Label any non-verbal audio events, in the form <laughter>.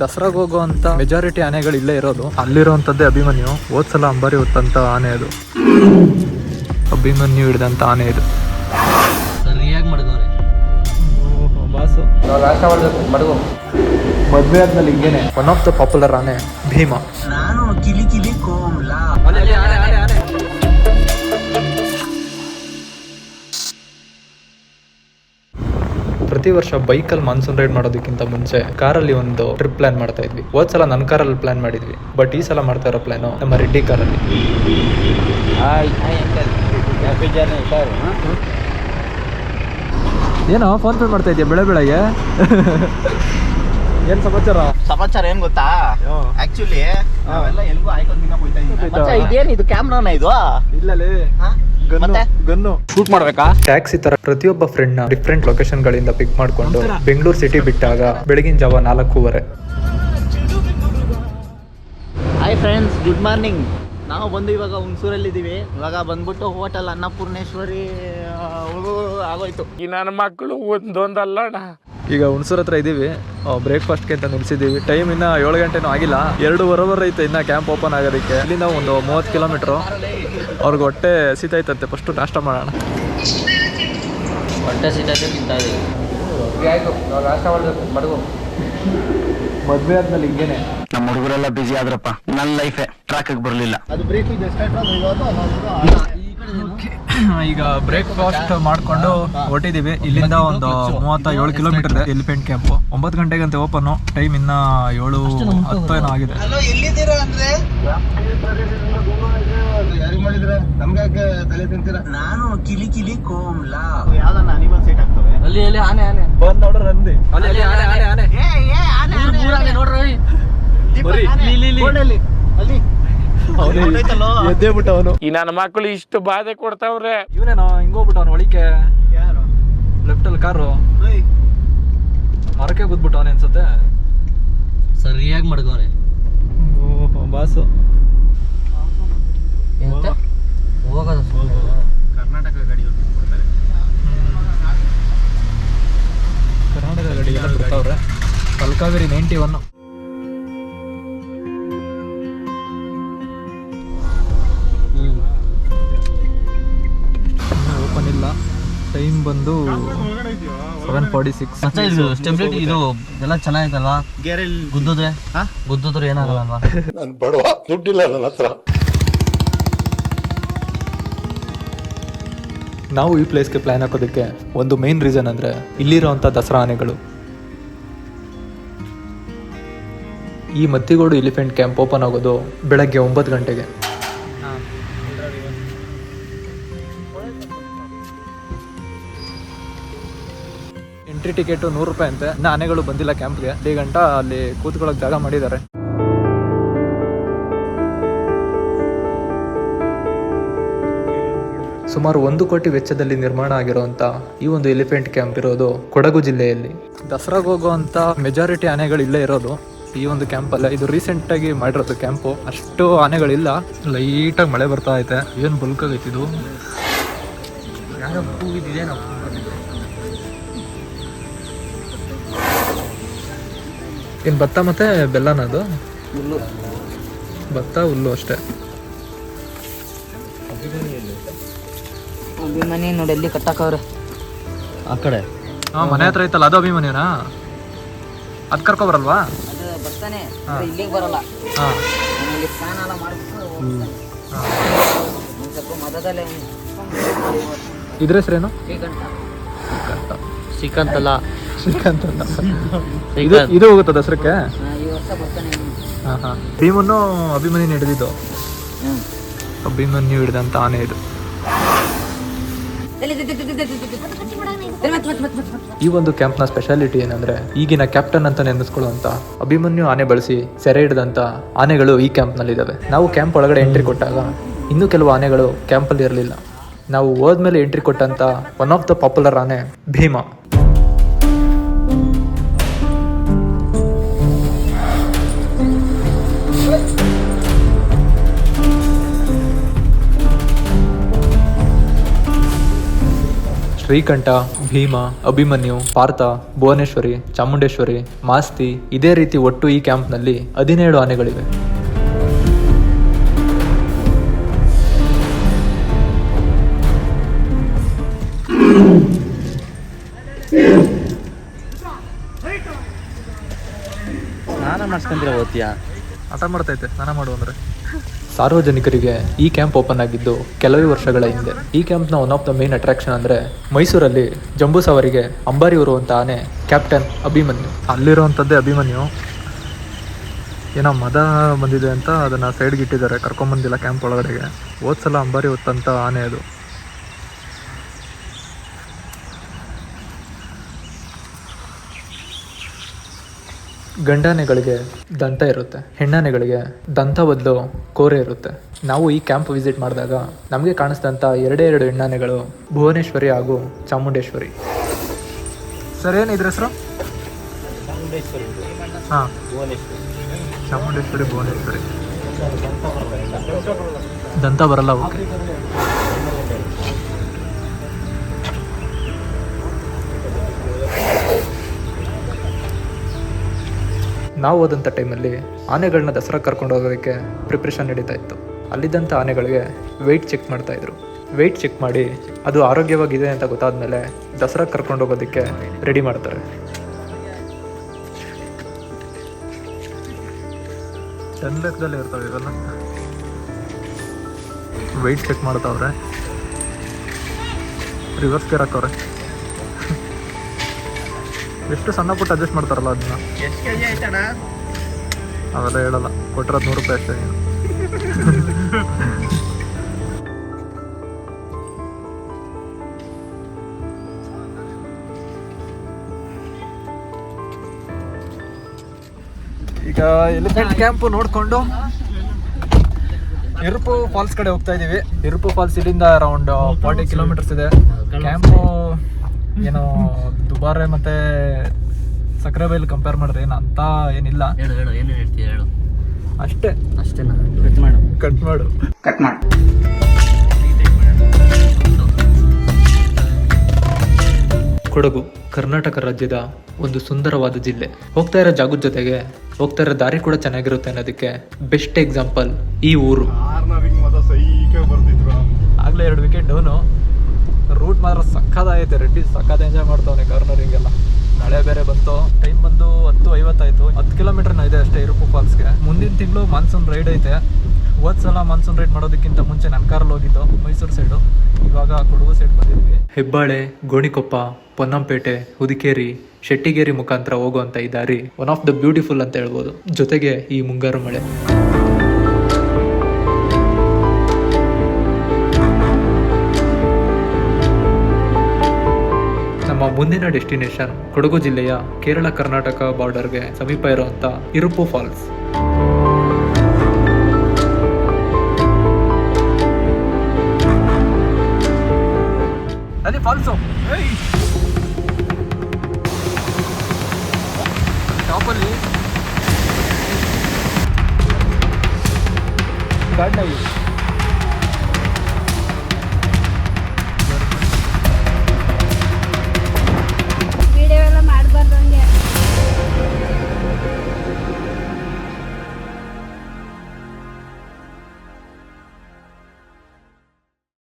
ದಸರಾಗ ಹೋಗುವಂತ ಮೆಜಾರಿಟಿ ಆನೆಗಳು ಇಲ್ಲೇ ಇರೋದು. ಅಲ್ಲಿರುವಂತದ್ದೇ ಅಭಿಮನ್ಯು. ಹೋದ್ಸಲ ಅಂಬಾರಿ ಹೊತ್ತಂತ ಆನೆ ಅದು. ಅಭಿಮನ್ಯು ಹಿಡಿದಂತ ಆನೆ ಇದು. ಸರಿಯಾಗಿ ಮಡಗವ್ರೆ. ಬಾಸು. ಮದ್ವೆ ಆದ್ಮೇಲೆ ಹಿಂಗೇನೆ. ಒನ್ ಆಫ್ ದ ಪಾಪ್ಯುಲರ್ ಆನೆ ಭೀಮಾ. ನಾನು ಕಿಲಿ ಕಿಲಿ ಕೋಮ್ಲಾ. ಪ್ರತಿ ವರ್ಷ ಬೈಕಲ್ಲಿ ಮಾನ್ಸೂನ್ ರೈಡ್ ಮಾಡೋದಕ್ಕಿಂತ ಮುಂಚೆ ಕಾರಲ್ಲಿ ಒಂದು ಟ್ರಿಪ್ ಪ್ಲಾನ್ ಮಾಡ್ತಾ ಇದ್ವಿ. ಹೋದ್ ಸಲ ನನ್ನ ಕಾರಲ್ಲಿ ಪ್ಲಾನ್ ಮಾಡಿದ್ವಿ. ಬಟ್ ಈ ಸಲ ಮಾಡ್ತಾ ಇರೋ ಪ್ಲಾನು ನಮ್ಮ ರೆಡ್ಡಿ ಕಾರಲ್ಲಿ. ಏನೋ ಫೋನ್ ಪೇ ಮಾಡ್ತಾ ಇದೆಯಾ ಬೆಳೆ ಬೆಳಗ್ಗೆ ಏನ್ ಸಮಾಚಾರ? ಸಮಾಚಾರ ಏನ್ ಗೊತ್ತಾ? ಆಕ್ಚುಲಿ ನಾವೆಲ್ಲ ಎಲ್ಗೂ ಆಯ್ಕೊಂಡ್? ಇದ್ದೀವಿ. ಇದೇನ್ ಇದು ಕ್ಯಾಮ್ರಾನ ಇದು? ಇಲ್ಲಲೇ. ಶೂಟ್ ಮಾಡ್ಬೇಕಾ? ಟ್ಯಾಕ್ಸಿ ತರ ಪ್ರತಿಯೊಬ್ಬ ಫ್ರೆಂಡ್ನ ಡಿಫ್ರೆಂಟ್ ಲೊಕೇಶನ್ ಗಳಿಂದ ಪಿಕ್ ಮಾಡ್ಕೊಂಡು ಬೆಂಗಳೂರು ಸಿಟಿ ಬಿಟ್ಟಾಗ ಬೆಳಗಿನ ಜಾವ ನಾಲ್ಕೂವರೆ. ಹಾಯ್ ಫ್ರೆಂಡ್ಸ್ ಗುಡ್ ಮಾರ್ನಿಂಗ್ ನಾವು ಬಂದು ಇವಾಗ ಹುಣಸೂರಲ್ಲಿ ಇದೀವಿ. ಇವಾಗ ಬಂದ್ಬಿಟ್ಟು ಹೋಟೆಲ್ ಅನ್ನಪೂರ್ಣೇಶ್ವರಿ ಆಗೋಯ್ತು. ಈ ನನ್ನ ಮಕ್ಕಳು ಒಂದೊಂದಲ್ಲ ಈಗ ಹುಣಸೂರ್ ಹತ್ರ ಇದೀವಿ. ಬ್ರೇಕ್ಫಾಸ್ಟ್ಗೆ ಅಂತ ನಿಲ್ಸಿದೀವಿ. ಟೈಮ್ ಇನ್ನ ಏಳು ಗಂಟೆನೂ ಆಗಿಲ್ಲ. ಎರಡು ವರವರ್ ಐತೆ ಇನ್ನ ಕ್ಯಾಂಪ್ ಓಪನ್ ಆಗೋದಕ್ಕೆ. ನಾವು ಒಂದು ಮೂವತ್ತು ಕಿಲೋಮೀಟ್ರು ಅವ್ರಿಗೆ ಹೊಟ್ಟೆ ಸೀತಾಯ್ತಂತೆ ಫಸ್ಟು ನಾಷ್ಟ ಮಾಡೋಣ. ಹೊಟ್ಟೆ ಸಿತೈತೆ ತಿಂತಾ ಇದೀವಿ ಮದ್ವೆ ಆದ್ಮೇಲೆ ಹಿಂಗೇನೆ. ನಮ್ಮ ಹುಡುಗರೆಲ್ಲ ಬಿಜಿ ಆದ್ರಪ್ಪ ನನ್ನ ಲೈಫೇ ಟ್ರಾಕ್ ಬರಲಿಲ್ಲ. ಈಗ ಬ್ರೇಕ್ಫಾಸ್ಟ್ <clears throat> ಮಾಡ್ಕೊಂಡು ಹೊಟ್ಟಿದೀವಿ ಇಲ್ಲಿಂದ ಒಂದು ಮೂವತ್ತ ಏಳು ಕಿಲೋಮೀಟರ್ ಇದೆ ಎಲಿಫೆಂಟ್ ಕ್ಯಾಂಪ್ ಒಂಬತ್ತು ಅಂತ ಓಪನ್ ಟೈಮ್ ಇನ್ನ ಏಳು ಹತ್ತು ಏನೋ ಆಗಿದೆ. ಹಲೋ ತಲೆ ತಿಂತೀರ? ನಾನು ಕಿಲಿ ಕಿಲಿ ಕೋಮ್ಲಾ ಯಾವ್ದನ್ನ ಅನಿಮಲ್ ಸೀಟ್ ಆಗ್ತವೆ ಅಲ್ಲಿ ಅಲ್ಲಿ ಆನೆ ಆನೆ. ಬಂದ್ ನೋಡ್ರಿ ಅಂದಿ ಅಲ್ಲಿ ಆನೆ ಆನೆ ಆನೆ. ಏ ಏ ಆನೆ ಆನೆ ನೋಡ್ರಿ. ಬರೀ ಇಲ್ಲಿ, ಇಲ್ಲಿ. ಅಲ್ಲಿ. ಅಲ್ಲಿ ಹೊರ್ಟೋಯ್ತಲ್ಲೋ? ಎದ್ದೇ ಬಿಟ್ಟ ಅವನು ಈ ನನ್ನ ಮಕ್ಕಳು ಇಷ್ಟು ಬಾಧೆ ಕೊಡ್ತಾವ್ರೆ. ಇವನೇನೋ ಹಿಂಗೋಗ್ಬಿಟ್ಟವನು ಒಳಿಕೆ ಯಾರು? ಲೆಫ್ಟ್ ಅಲ್ಲಿ ಕಾರು. ಓಯ್. ಮರಕ್ಕೆ ಗುದ್ಬಿಟ್ಟ ಅವನೇ ಅನ್ಸುತ್ತೆ. ಸರಿಯಾಗಿ ಮಡ್ಗವ್ರೆ ಓಹೋ ಬಾಸು. ಹೋಗೋದು ಕರ್ನಾಟಕ ಗಾಡಿ ಕರ್ನಾಟಕ ಗಡಿ ಎಲ್ಲ ಬಿಡ್ತಾವ್ರೆ ಕಲ್ಕಾವೇರಿ ನೈಂಟಿ ಒನ್. ಓಪನ್ ಇಲ್ಲ. ಟೈಮ್ ಬಂದು ಸೆವೆನ್ ಫಾರ್ಟಿ ಸಿಕ್ಸ್ ಸ್ಟೆಬಿಲಿಟಿ ಇದು ಎಲ್ಲ ಚೆನ್ನಾಗಿತ್ತಲ್ವಾ ಗೇರಲ್ಲಿ ಗುದ್ದಿದ್ರೆ? ಗುದ್ದಿದ್ರೆ ಏನಾಗಲ್ಲ ಅಲ್ವಾ? <laughs> ನಾವು ಈ ಪ್ಲೇಸ್ಗೆ ಪ್ಲಾನ್ ಹಾಕೋದಕ್ಕೆ ಒಂದು ಮೇನ್ ರೀಸನ್ ಅಂದರೆ ಇಲ್ಲಿರುವಂಥ ದಸರಾ ಆನೆಗಳು. ಈ ಮತ್ತಿಗೋಡು ಎಲಿಫೆಂಟ್ ಕ್ಯಾಂಪ್ ಓಪನ್ ಆಗೋದು ಬೆಳಗ್ಗೆ ಒಂಬತ್ತು ಗಂಟೆಗೆ. ಎಂಟ್ರಿ ಟಿಕೆಟ್ ನೂರು ರೂಪಾಯಿ ಅಂತೆ. ಇನ್ನು ಆನೆಗಳು ಬಂದಿಲ್ಲ ಕ್ಯಾಂಪ್ಗೆ ಗಂಟ ಅಲ್ಲಿ ಕೂತ್ಕೊಳ್ಳೋಕೆ ಜಾಗ ಮಾಡಿದ್ದಾರೆ. ಸುಮಾರು ಒಂದು ಕೋಟಿ ವೆಚ್ಚದಲ್ಲಿ ನಿರ್ಮಾಣ ಆಗಿರುವಂತ ಈ ಒಂದು ಎಲಿಫೆಂಟ್ ಕ್ಯಾಂಪ್ ಇರೋದು ಕೊಡಗು ಜಿಲ್ಲೆಯಲ್ಲಿ. ದಸರಾಗ ಹೋಗುವಂತ ಮೆಜಾರಿಟಿ ಆನೆಗಳು ಇಲ್ಲೇ ಇರೋದು ಈ ಒಂದು ಕ್ಯಾಂಪ್ ಅಲ್ಲ. ಇದು ರೀಸೆಂಟ್ ಆಗಿ ಮಾಡಿರೋದು ಕ್ಯಾಂಪು ಅಷ್ಟು ಆನೆಗಳಿಲ್ಲ. ಲೈಟಾಗಿ ಮಳೆ ಬರ್ತಾ ಐತೆ. ಏನು ಬುಲ್ಕ್ ಆಗೈತಿ ಇದು? ಯಾರೋ ಕೂಗಿದ್ದಿದೆ ನಾವು ಇನ್ನು ಭತ್ತ ಮತ್ತೆ ಬೆಲ್ಲನ ಅದು? ಭತ್ತ ಹುಲ್ಲು ಅಷ್ಟೇ. ಅಭಿಮಾನಿ ನೋಡಿ ಎಲ್ಲಿ ಕಟ್ಟಾಕವ್ರೆ. ಆ ಕಡೆ. ಹಾಂ ಮನೆ ಹತ್ರ ಐತಲ್ಲ ಅದು ಅಭಿಮನ್ಯುನಾ? ಅದು ಕರ್ಕೊ ಬರಲ್ವಾ ಅದು ಬರ್ತಾನೆ ಆದ್ರೆ ಇಲ್ಲಿಗೆ ಬರಲ್ಲ. ಹಾಂ. ಇಲ್ಲಿ ಸ್ನಾನ ಎಲ್ಲ ಮಾಡ್ಬಿಟ್ಟು ಹೋಗ್ತಾನೆ. ಒಂದ್ ಸ್ವಲ್ಪ ಮದದಲ್ಲೇ ಇದ್ರ ಹೆಸ್ರೇನು? ಶ್ರೀಕಂಠ. ಶ್ರೀಕಾಂತ್ ಅಲ್ಲ. ಶ್ರೀಕಾಂತ್ ಅಂತ ಇದು ಇದು ಹೋಗುತ್ತಾ ದಸರಕ್ಕೆ ಆ, ಈ ವರ್ಷ ಬರ್ತಾನೆ ಹಾಂ ಹಾಂ. ಭೀಮನ್ನು ಅಭಿಮನ್ಯು ಹಿಡಿದಿದ್ದು? ಹ್ಮ್. ಹಿಡಿದಂತ ಆನೆ ಇದು. ಈ ಒಂದು ಕ್ಯಾಂಪ್ನ ಸ್ಪೆಷಾಲಿಟಿ ಏನಂದ್ರೆ ಈಗಿನ ಕ್ಯಾಪ್ಟನ್ ಅಂತ ನೆನೆಸ್ಕೊಳ್ಳುವಂತ ಅಭಿಮನ್ಯು ಆನೆ ಬಳಸಿ ಸೆರೆ ಹಿಡಿದಂತ ಆನೆಗಳು ಈ ಕ್ಯಾಂಪ್ನಲ್ಲಿ ಇದಾವೆ ನಾವು ಕ್ಯಾಂಪ್ ಒಳಗಡೆ ಎಂಟ್ರಿ ಕೊಟ್ಟಾಗ ಇನ್ನೂ ಕೆಲವು ಆನೆಗಳು ಕ್ಯಾಂಪಲ್ಲಿ ಇರಲಿಲ್ಲ ನಾವು ಹೋದ್ಮೇಲೆ ಎಂಟ್ರಿ ಕೊಟ್ಟಂತ ಒನ್ ಆಫ್ ದ ಪಾಪ್ಯುಲರ್ ಆನೆ ಭೀಮಾ ಶ್ರೀಕಂಠ ಭೀಮ ಅಭಿಮನ್ಯು ಪಾರ್ಥ ಭುವನೇಶ್ವರಿ ಚಾಮುಂಡೇಶ್ವರಿ ಮಾಸ್ತಿ ಇದೇ ರೀತಿ ಒಟ್ಟು ಈ ಕ್ಯಾಂಪ್ನಲ್ಲಿ ಹದಿನೇಳು ಆನೆಗಳಿವೆ. ಸ್ನಾನ ಮಾಡ್ಸ್ಕೊಂತೀರ ಓದ್ತೀಯಾ ಹಠ ಮಾಡ್ತೈತೆ ಸ್ನಾನ ಮಾಡು ಅಂದ್ರೆ? ಸಾರ್ವಜನಿಕರಿಗೆ ಈ ಕ್ಯಾಂಪ್ ಓಪನ್ ಆಗಿದ್ದು ಕೆಲವೇ ವರ್ಷಗಳ ಹಿಂದೆ. ಈ ಕ್ಯಾಂಪ್ನ one of the main attraction ಅಂದ್ರೆ ಮೈಸೂರಲ್ಲಿ ಜಂಬೂ ಸವಾರಿಗೆ ಅಂಬಾರಿ ಹೊರುವಂತ ಆನೆ ಕ್ಯಾಪ್ಟನ್ ಅಭಿಮನ್ಯು. ಅಲ್ಲಿರುವಂಥದ್ದೇ ಅಭಿಮನ್ಯು. ಏನೋ ಮದ ಬಂದಿದೆ ಅಂತ ಅದನ್ನ ಸೈಡ್ಗೆ ಇಟ್ಟಿದ್ದಾರೆ, ಕರ್ಕೊಂಬಂದಿಲ್ಲ ಕ್ಯಾಂಪ್ ಒಳಗಡೆಗೆ. ಹೋದ್ಸಲ ಅಂಬಾರಿ ಹೊತ್ತಂತ ಆನೆ ಅದು. ಗಂಡಾನೆಗಳಿಗೆ ದಂತ ಇರುತ್ತೆ ಹೆಣ್ಣಾನೆಗಳಿಗೆ ದಂತ ಬದಲು ಕೋರೆ ಇರುತ್ತೆ. ನಾವು ಈ ಕ್ಯಾಂಪ್ ವಿಸಿಟ್ ಮಾಡಿದಾಗ ನಮಗೆ ಕಾಣಿಸಿದಂಥ ಎರಡೇ ಎರಡು ಹೆಣ್ಣಾನೆಗಳು ಭುವನೇಶ್ವರಿ ಹಾಗೂ ಚಾಮುಂಡೇಶ್ವರಿ. ಸರ್ ಏನು ಇದ್ರ ಹೆಸರು? ಹಾಂ. ಚಾಮುಂಡೇಶ್ವರಿ ಭುವನೇಶ್ವರಿ. ದಂತ ಬರಲ್ಲ ಓಕೆ ನಾವು ಹೋದಂಥ ಟೈಮಲ್ಲಿ ಆನೆಗಳನ್ನ ದಸರಾ ಕರ್ಕೊಂಡು ಹೋಗೋದಕ್ಕೆ ಪ್ರಿಪ್ರೇಷನ್ ನಡೀತಾ ಇತ್ತು. ಅಲ್ಲಿದ್ದಂಥ ಆನೆಗಳಿಗೆ ವೆಯ್ಟ್ ಚೆಕ್ ಮಾಡ್ತಾಯಿದ್ರು ವೆಯ್ಟ್ ಚೆಕ್ ಮಾಡಿ ಅದು ಆರೋಗ್ಯವಾಗಿದೆ ಅಂತ ಗೊತ್ತಾದ್ಮೇಲೆ ದಸರಾ ಕರ್ಕೊಂಡು ಹೋಗೋದಕ್ಕೆ ರೆಡಿ ಮಾಡ್ತಾರೆ. ಚಂದದಲ್ಲಿ ಇರ್ತವೆ ಇವೆಲ್ಲ? ವೆಯ್ಟ್ ಚೆಕ್ ಮಾಡ್ತಾವ್ರೆ. ರಿವರ್ಸ್ ಗೇರ್ ಹಾಕವ್ರೆ ಎಷ್ಟು ಸಣ್ಣ ಪುಟ್ಟ ಅಡ್ಜಸ್ಟ್ ಮಾಡ್ತಾರಲ್ಲ ಅದನ್ನ? ಎಷ್ಟು ಕೆ ಜಿ ಆಯ್ತಣ್ಣ? ಅವೆಲ್ಲ ಹೇಳಲ್ಲ ಕೊಟ್ಟಿರೋದು ನೂರು ರೂಪಾಯಿ ಅಷ್ಟೇ. ಈಗ ಎಲಿಫೆಂಟ್ ಕ್ಯಾಂಪ್ ನೋಡ್ಕೊಂಡು ಇರುಪು ಫಾಲ್ಸ್ ಕಡೆ ಹೋಗ್ತಾ ಇದೀವಿ. ಇರುಪು ಫಾಲ್ಸ್ ಇಲ್ಲಿಂದ ಅರೌಂಡ್ ಫಾರ್ಟಿ ಕಿಲೋಮೀಟರ್ಸ್ ಇದೆ. ಕ್ಯಾಂಪು ಏನೋ ದುಬಾರೆ ಮತ್ತೆ ಸಕ್ರೆಬೈಲ್ ಕಂಪೇರ್ ಮಾಡಿದ್ರೆ ಏನು ಅಂತ ಏನಿಲ್ಲ. ಹೇಳು ಹೇಳು ಏನು ಹೇಳ್ತೀಯ ಹೇಳು. ಅಷ್ಟೇ. ಅಷ್ಟೇನಾ? ಕಟ್ ಮಾಡು. ಕಟ್ ಮಾಡು. ಕಟ್ ಮಾಡು. ಕೊಡಗು ಕರ್ನಾಟಕ ರಾಜ್ಯದ ಒಂದು ಸುಂದರವಾದ ಜಿಲ್ಲೆ. ಹೋಗ್ತಾ ಇರೋ ಜಾಗದ ಜೊತೆಗೆ ಹೋಗ್ತಾ ಇರೋ ದಾರಿ ಕೂಡ ಚೆನ್ನಾಗಿರುತ್ತೆ ಅನ್ನೋದಕ್ಕೆ ಬೆಸ್ಟ್ ಎಕ್ಸಾಂಪಲ್ ಈ ಊರು. ಆಗ್ಲೇ ಎರಡು ವಿಕೆಟ್ ಡೌನು ರೂಟ್ ಮಾತ್ರ ಸಕ್ಕದಾಗೈತೆ. ರೆಡ್ಡಿ ಸಕ್ಕದ ಎಂಜಾಯ್ ಮಾಡ್ತಾವನೆ ಕಾರ್ನರಿಂಗ್ ಎಲ್ಲ ಮಳೆ ಬೇರೆ ಬಂತು. ಟೈಮ್ ಬಂದು ಹತ್ತು ಐವತ್ತಾಯ್ತು. ಹತ್ತು ಕಿಲೋಮೀಟರ್ ಇದೆ ಅಷ್ಟೇ ಇರುಪು ಫಾಲ್ಸ್ಗೆ ಮುಂದಿನ ತಿಂಗಳು ಮಾನ್ಸೂನ್ ರೈಡ್ ಐತೆ. ಸಲ ಮಾನ್ಸೂನ್ ರೈಡ್ ಮಾಡೋದಕ್ಕಿಂತ ಮುಂಚೆ ನನ್ನ ಕಾರಲ್ಲಿ ಹೋಗಿದ್ದು, ಮೈಸೂರು ಸೈಡು ಇವಾಗ ಕೊಡಗು ಸೈಡ್ ಬಂದಿದ್ವಿ. ಹೆಬ್ಬಾಳೆ, ಗೋಣಿಕೊಪ್ಪ, ಪೊನ್ನಂಪೇಟೆ, ಹುದಿಕೇರಿ, ಶೆಟ್ಟಿಗೇರಿ ಮುಖಾಂತರ ಹೋಗುವಂತ ಈ ದಾರಿ ಒನ್ ಆಫ್ ದ ಬ್ಯೂಟಿಫುಲ್ ಅಂತ ಹೇಳ್ಬೋದು. ಜೊತೆಗೆ ಈ ಮುಂಗಾರು ಮಳೆ. ಮುಂದಿನ ಡೆಸ್ಟಿನೇಷನ್ ಕೊಡಗು ಜಿಲ್ಲೆಯ ಕೇರಳ ಕರ್ನಾಟಕ ಬಾರ್ಡರ್ಗೆ ಸಮೀಪ ಇರುವಂತ ಇರುಪು ಫಾಲ್ಸ್.